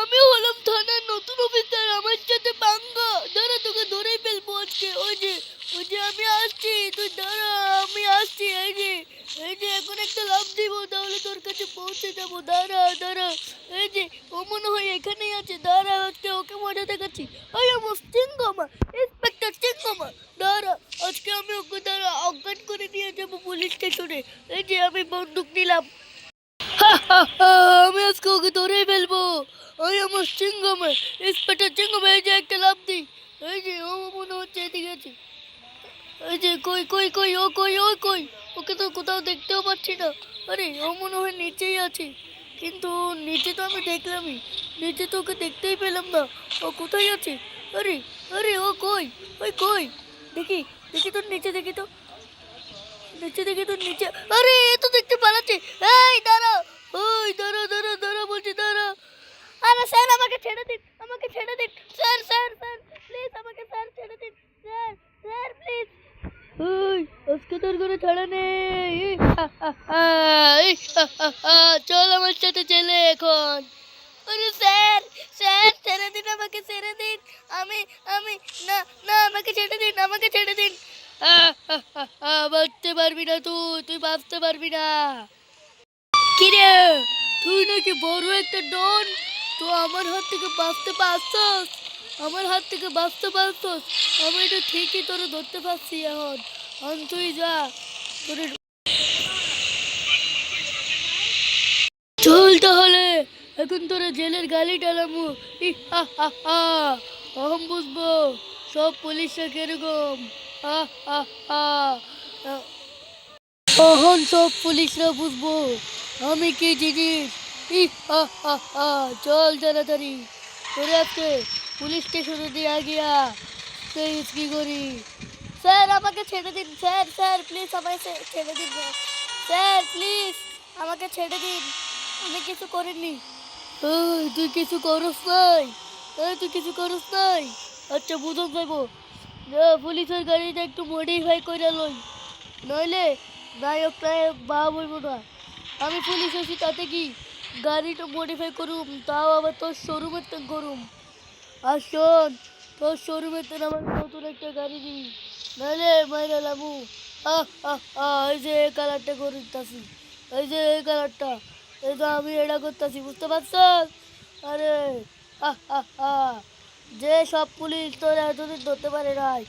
আমি হলাম থানার নতুন অফিসার আমার সাথে পাঙ্গা। দাঁড়া, তোকে ধরেই ফেলব আজকে। ওই যে ওই যে আমি আসছি তুই দাঁড়া, আমি আসছি, এই যে এই যে, এখন একটা লাভ দিব, তাহলে তোর কাছে পৌঁছে যাব। দাঁড়া দাঁড়া, এই যে, ও মনে হয় এখানেই আছে। দাঁড়া, আজকে ওকে মজা দেখাচ্ছি। ওই আমার সিংহমা ইন্সপেক্টর সিংহমা দাঁড়া, আজকে আমি ওকে, দাঁড়া, অজ্ঞান করে নিয়ে যাব পুলিশ স্টেশনে এই যে, আমি বন্দুক নিলাম। আমি আজকে ওকে ধরেই ফেলব। ওই আমার চিঙ্গমে ইন্সপেক্টর চিঙ্গমে এই যে একটা লাভ দিই। এই যে, ও মনে হচ্ছে এদিকে আছে। এই যে, কই কই কই, ও কই ও কই? ওকে তো কোথাও দেখতেও পাচ্ছি না। আরে, ও মনে হয় নিচেই আছে। কিন্তু নিচে তো আমি দেখলামই। নিচে তো ওকে দেখতেই পেলাম না। ও কোথায় আছে? আরে আরে, ও কই? ওই কই? দেখি দেখি তোর নিচে, দেখি তো। নিচে, দেখি তোর নিচে। আরে, এ তো দেখতে পালাচ্ছে এই দাঁড়া ওই দাঁড়া দাঁড়া দাঁড়া বলছি দাঁড়া আরে স্যার আমাকে ছেড়ে দিন আমাকে ছেড়ে দিন স্যার স্যার স্যার প্লিজ আমাকে স্যার ছেড়ে দিন স্যার স্যার প্লিজ ওই আজকে তোর কোনো ছাড়া নেই ই, হা, হা, হা, ই, হা, হা, হা, চল আমার সাথে চলে এখন স্যার স্যার ছেড়ে দিন আমাকে ছেড়ে দিন আমি আমি না না আমাকে ছেড়ে দিন আমাকে ছেড়ে দিন বাঁচতে পারবি না, তুই তুই বাঁচতে পারবি না। কিরে, তুই নাকি বড় একটা ডন? তো আমার হাত থেকে বাঁচতে পারছস? আমার হাত থেকে বাঁচতে পারছস? আমি তো ঠিকই তোরে ধরতে পারছি এখন এখন তুই যা, তোরে চল তাহলে এখন তোরা জেলের গালি টালামু আমি বুঝব, সব পুলিশরা কীরকম। তখন সব পুলিশরা বুঝব আমি কি জিনিস। চল তাড়াতাড়ি। তোরে আজকে পুলিশ স্টেশনে দিয়ে গিয়া সেই কি করি? স্যার, আমাকে ছেড়ে দিন। স্যার স্যার প্লিজ আমাকে ছেড়ে দিন। স্যার প্লিজ আমাকে ছেড়ে দিন। আমি কিছু করিনি। তুই কিছু করস নাই? তুই কিছু করস নাই? আচ্ছা বুঝতে পারব যা পুলিশের গাড়িটা একটু মডিফাই করে লই। নইলে নায়ক নায়ক বা বলব না। আমি পুলিশ আছি, তাতে কি গাড়িটা মডিফাই করুম? তাও আবার তোর শোরুমের তো করুম। আর শোন, তোর শোরুমের তো আমার নতুন একটা গাড়ি দিই নাহলে মাইরা লামু আহ আহ আহ, এই যে এই কালারটা করতেছি এই যে এই কালারটা এই তো আমি এটা করতেছি বুঝতে পারছ আরে যে সব পুলিশ তোরা এতদিন ধরতে পারে নাই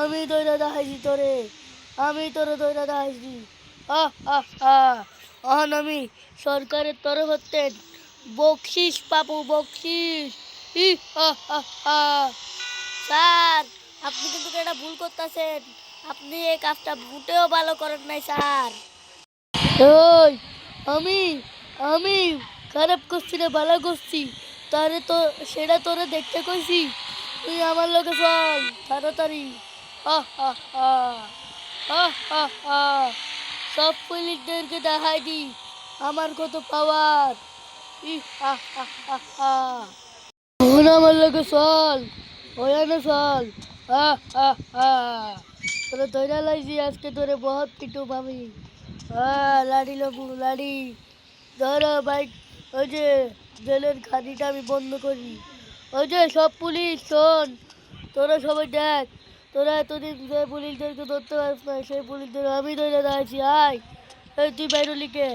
আমি তোরা দেখাইছি তোরে আমি তোরে তোরা দেখাইছি। আহ আহ আহ অহন আমি সরকারের তরফ হতেন বকশিস পাবো বকশিস। ই স্যার আপনি কিন্তু এটা ভুল করতেছেন। আপনি এই কাজটা মোটেও ভালো করেন নাই স্যার। ওই আমি আমি খারাপ করছি না, ভালো করছি। তারে তো সেটা তোরে দেখতে কইছি। তুই আমার লোকে চল, তাড়াতাড়ি। সব পুলিশদেরকে দেখাই দি, আমার কত পাওয়ার এখন আমার লোকে চল ওখানে চল। তোরে ধৈর্য লাইছি, আজকে তোরে বহুত পিটু পাবি হ্যাঁ লাড়ি লবু, লাড়ি। ধরো বাইক ওই যে জেলের খাদিটা আমি বন্ধ করি। ওই যে সব পুলিশ, শোন। তোরা সবাই দেখ। তোরা এতদিন যে পুলিশদেরকে ধরতে পারিস না, সেই পুলিশদের আমি ধরে দাঁড়াইছি। আয়। এই তুই বাইরুলিকে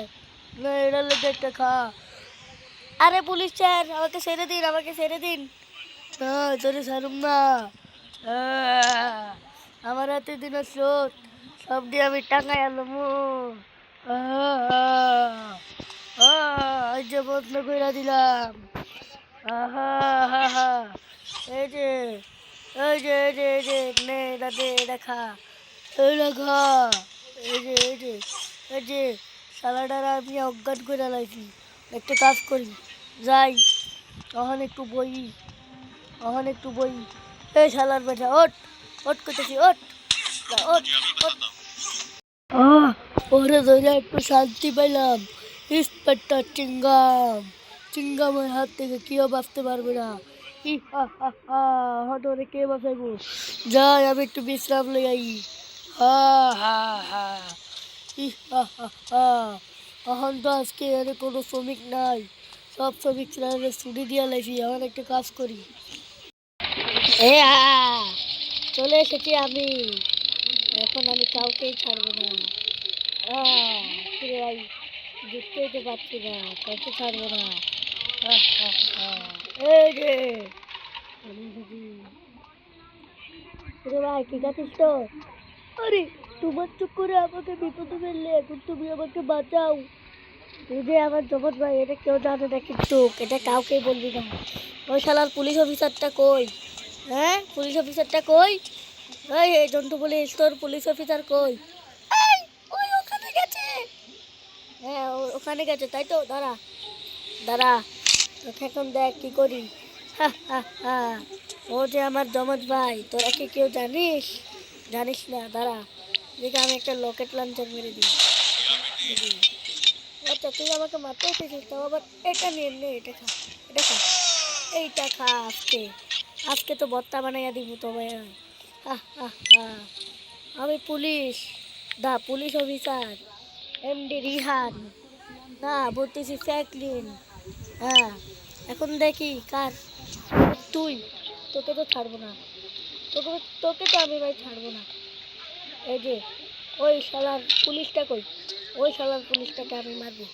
না এটা লোকে একটা খা। আরে পুলিশ স্যার, আমাকে ছেড়ে দিন, আমাকে ছেড়ে দিন। না তোরে ছাড়ুম না। আমার হাতে দিন স্রোত সব দিয়ে আমি টাকায় আলম আজ যে বন্ধ করে দিলাম হা হা এই যে, এই এই যে আমি অজ্ঞান করে লাইছি। একটা কাজ করি, যাই তখন একটু বই তখন একটু বই। এই শালার বেটা ওট ওট করতেছি ওট ওট ওট ওরে ধরে একটু শান্তি পেলাম ইন্সপেক্টর চিঙ্গাম চিঙ্গামের হাত থেকে কেউ বাঁচতে পারবে না ই হা হা হা হটরে কে বাঁচাইবো যাই আমি একটু বিশ্রাম লেগাই হা হা হা ই হা হা হা এখন তো আজকে এর কোনো শ্রমিক নাই সব ছবি চ্যানেলে স্টুডিও দিয়ে লাইছি আমার একটা কাজ করি এ আ, চলে এসেছি আমি এখন আমি কাউকেই ছাড়বো না। আহ, কিরে ভাই দেখতেই তো পাচ্ছি না ছাড়বো না। আহ, আহ, আহ। এই যে। আমি ভাই ঠিক আছিস তো? আরে তোমার চুপ করে আমাকে বিপদে ফেললে এখন তুমি আমাকে বাঁচাও। যে আমার ভাই এটা কেউ জানে না কিন্তু এটা কাউকে বলবি না। ওই শালার পুলিশ অফিসারটা কই? হ্যাঁ পুলিশ অফিসারটা কই? এই জন্তু পুলিশ তোর পুলিশ অফিসার কই এই, ওই ওখানে গেছে হ্যাঁ ওখানে গেছে, তাই তো? দাঁড়া দাঁড়া, তোকে এখন দেখ কি করি। ও যে আমার জমজ ভাই, তোরা কি কেউ জানিস? জানিস না, দাঁড়া। দেখে আমি একটা লকেট লাঞ্চার মেরে দিই। আচ্ছা তুই আমাকে মারতে এসেছিস, তাও আবার এটা নিয়ে নে, এটা খা এটা খা। এইটা খা আজকে। আজকে তো বত্তা বানাইয়া দিব আহ আহ আমি পুলিশ। দা, পুলিশ অফিসার। এমডি রিহান না, বলতেছি ফ্যাকলিন হ্যাঁ এখন দেখি কার। তুই, তোকে তো ছাড়বো না। তোকে তোকে তো আমি ভাই ছাড়বো না। এই যে, ওই শালার পুলিশটা কই? ওই শালার পুলিশটাকে আমি মারবো।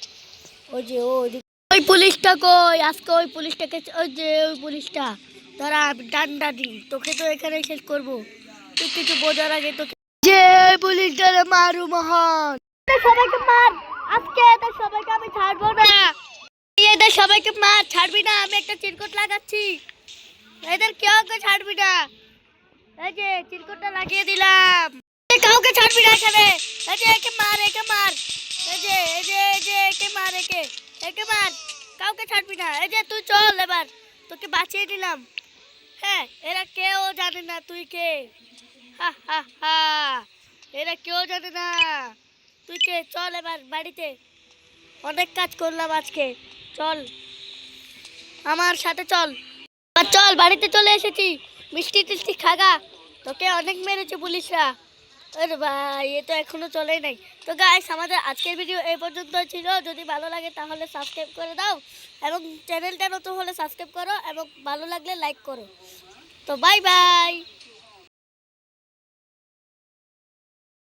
ওই যে, ও ওইদিকে- ওই পুলিশটা কই? আজকে ওই পুলিশটাকে ওই যে, ওই পুলিশটা। ধরা ডান্ডা দি তোকে তো এখানে শেষ করব। তুই কিছু বোঝার আগে তোকে যে ওই পুলিশটারে মারু মহান। সবাইকে মার। আজকে এদের সবাইকে আমি ছাড়বো না। এদের সবাইকে মার, ছাড়বি না, আমি একটা চিরকট লাগাচ্ছি। এদের কেউ ছাড়বি না। এই যে, চিরকটটা লাগিয়ে দিলাম। কাউকে ছাড়বি না এখানে। এই যে, একে মার একে মার। এই যে এই যে এই যে, একে মার, একে। একে মার। কাউকে ছাড়বি না। এই যে, তুই চল এবার। তোকে বাঁচিয়ে দিলাম। হ্যাঁ এরা কেউ জানে না তুই কে। হা হা হা। এরা কেউ জানে না। তুই কে? চল এবার বাড়িতে। অনেক কাজ করলাম আজকে। চল। আমার সাথে চল। আর চল, বাড়িতে চলে এসেছি। মিষ্টি টিষ্টি খাগা। তোকে অনেক মেরেছে পুলিশরা। আরে ভাই, এ তো এখনও চলেই নাই। তো গাইস আমাদের আজকের ভিডিও এই পর্যন্ত ছিল। যদি ভালো লাগে তাহলে সাবস্ক্রাইব করে দাও এবং চ্যানেলটা নতুন হলে সাবস্ক্রাইব করো এবং ভালো লাগলে লাইক করো। তো বাই বাই